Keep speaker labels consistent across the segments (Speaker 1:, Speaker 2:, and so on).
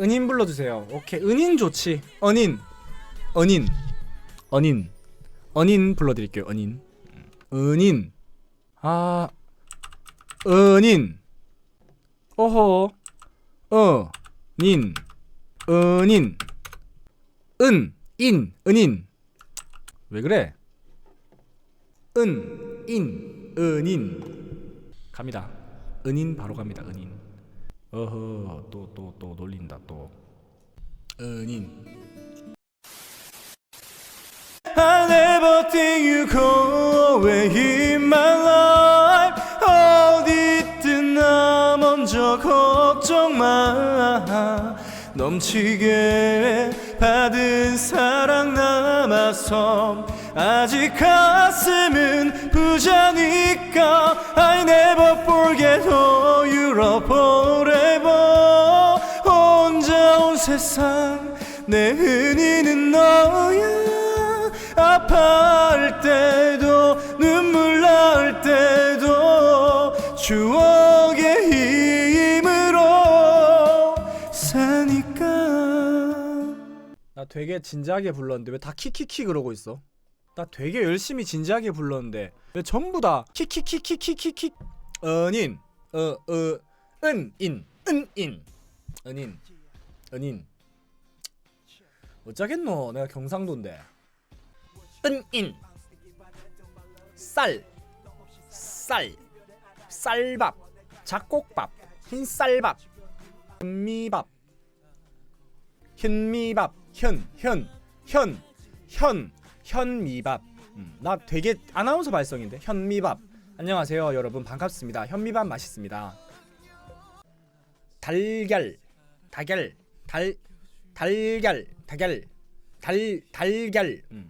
Speaker 1: 은인 불러주세요. 오케이. 은인 좋지. 언인. 언인. 언인. 언인 불러드릴게요. 언인. 은인. 아. 은인. 어허. 어닌. 은인. 은인. 은인. 왜 그래? 은인. 은인. 갑니다. 은인 바로 갑니다. 은인. 어허 또 또 또 놀린다 또. 은인. I never think you go away in my life 어디든 나 먼저 걱정 마 넘치게 받은 사랑 남아서 아직 가슴은 부자니까 I never forget all you 세상 내 은희는 너야 아파할 때도 눈물 날 때도 추억의 힘으로 사니까 나 되게 진지하게 불렀는데 왜 다 키키키 그러고 있어? 나 되게 열심히 진지하게 불렀는데 왜 전부 다 키키키키키키키 은인 어어 은인 은인 은인 은인 어쩌겠노? 내가 경상도인데. 은인. 쌀. 쌀, 쌀밥, 잡곡밥, 흰쌀밥, 현미밥, 현미밥, 현, 현, 현, 현, 현미밥. 음, 나 되게 아나운서 발성인데? 현미밥. 안녕하세요 여러분. 반갑습니다. 현미밥 맛있습니다. 달걀, 달걀, 달, 달걀, 달걀, 달, 달걀. 음.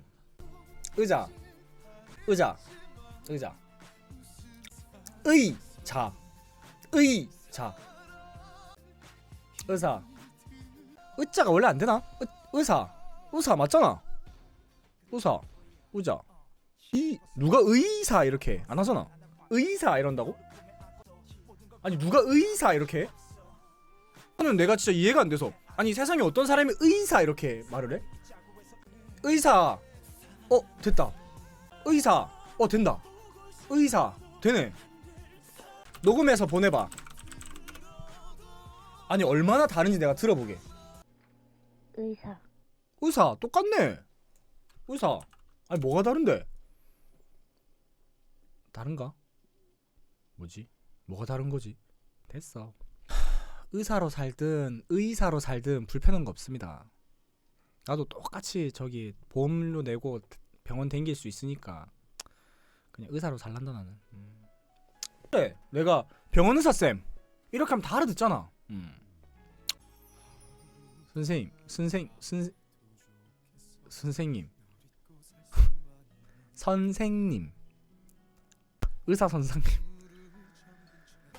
Speaker 1: 의자, 의자, 의자. 의자 의자 의사 의자가 원래 안 되나? 의, 의사 의사 맞잖아 의사 의자 이 누가 의사 이렇게 안 하잖아 의사 이런다고? 아니 누가 의사 이렇게 해? 저는 내가 진짜 이해가 안 돼서 아니 세상에 어떤 사람이 의사 이렇게 말을 해? 의사 어 됐다 의사 어 된다 의사 되네 녹음해서 보내봐. 아니 얼마나 다른지 내가 들어보게.
Speaker 2: 의사
Speaker 1: 의사 똑같네. 의사. 아니 뭐가 다른데? 다른가? 뭐지? 뭐가 다른 거지? 됐어. 하, 의사로 살든 의사로 살든 불편한 거 없습니다. 나도 똑같이 저기 보험료 내고 병원 댕길 수 있으니까 그냥 의사로 살란다 나는. 음. 그래 내가 병원 의사 쌤 이렇게 하면 다 알아듣잖아 음. 선생님 선생 선 선생님 선생님 의사 선생님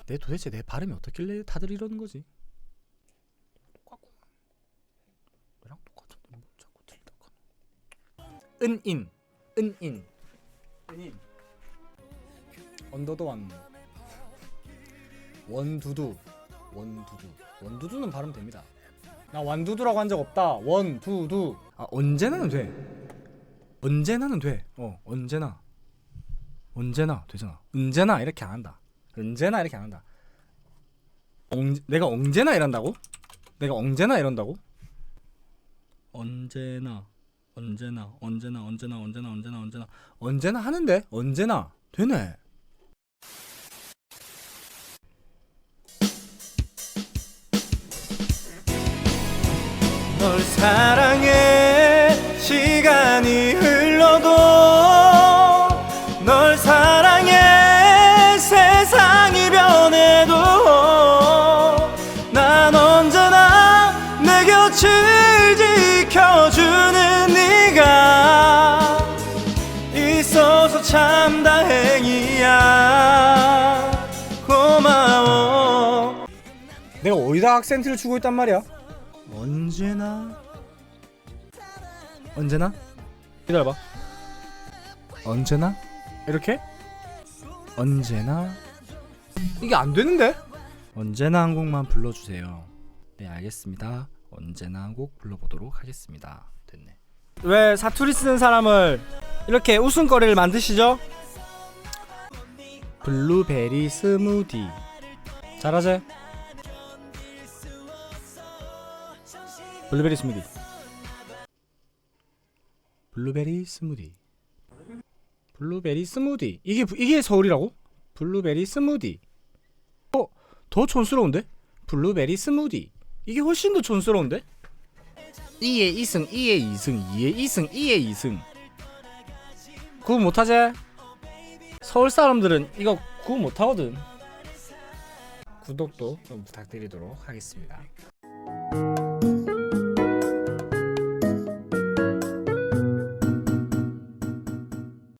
Speaker 1: 내 도대체 내 발음이 어떻길래 다들 이러는 거지? 똑같고 너랑 똑같은데 뭐 자꾸 틀리다 은인. 은인. 은인. 언더도 왔네 원두두. 원두두. 원두두는 발음 됩니다. 나 완두두라고 한 적 없다. 원두두. 아 언제나는 돼. 언제나는 돼 어. 언제나. 언제나 되잖아. 언제나 이렇게 안 한다 언제나 이렇게 안 한다 엉, 내가 언제나 이런다고? 내가 언제나 이런다고? 언제나 언제나 언제나 언제나 언제나 언제나 언제나 언제나 하는데 언제나 되네 널 사랑 내가 어디다 악센트를 주고 있단 말이야. 언제나 언제나? 기다려봐. 언제나? 이렇게? 언제나? 이게 안 되는데? 언제나 한 곡만 불러주세요. 네 알겠습니다. 언제나 꼭 불러보도록 하겠습니다. 됐네. 왜 사투리 쓰는 사람을 이렇게 웃음거리를 만드시죠? 블루베리 스무디. 잘하지? 블루베리 스무디 블루베리 스무디 블루베리 스무디 이게 이게 서울이라고? 블루베리 스무디 어? 더 촌스러운데? 블루베리 스무디 이게 훨씬 더 촌스러운데? 2에 2승 2에 2승 2에 2승 2에 2승 그거 못하지? 서울 사람들은 이거 그거 못하거든 구독도 좀 부탁드리도록 하겠습니다